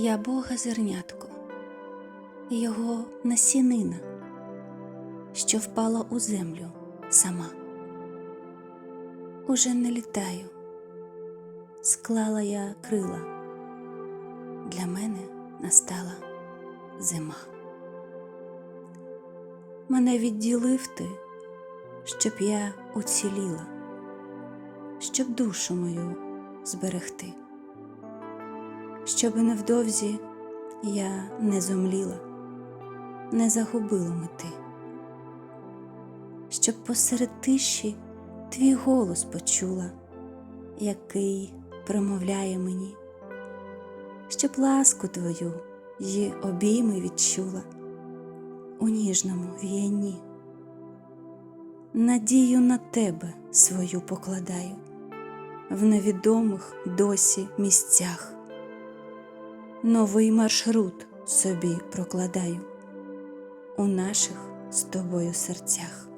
Я Бога зернятко, його насінина, що впала у землю сама. Уже не літаю, склала я крила, для мене настала зима. Мене відділив ти, щоб я уціліла, щоб душу мою зберегти щоб невдовзі я не зомліла, не загубила мети, щоб посеред тиші твій голос почула, який промовляє мені, щоб ласку твою й обійми відчула у ніжному віянні. Надію на тебе свою покладаю в невідомих досі місцях новий маршрут собі прокладаю у наших з тобою серцях.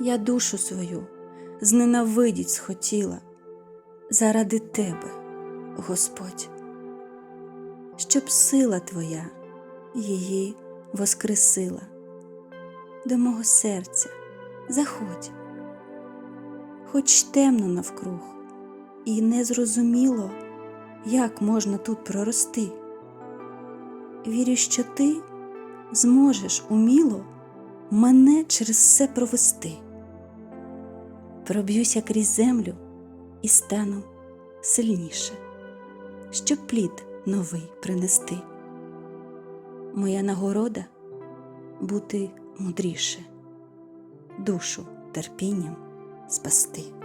Я душу свою зненавидіть схотіла заради тебе, Господь, щоб сила Твоя її воскресила. До мого серця заходь, хоч темно навкруг, і незрозуміло як можна тут прорости. Вірю, що ти зможеш уміло мене через все провести. Проб'юся крізь землю і стану сильніше, щоб плід новий принести. Моя нагорода бути мудріше, душу терпінням спасти.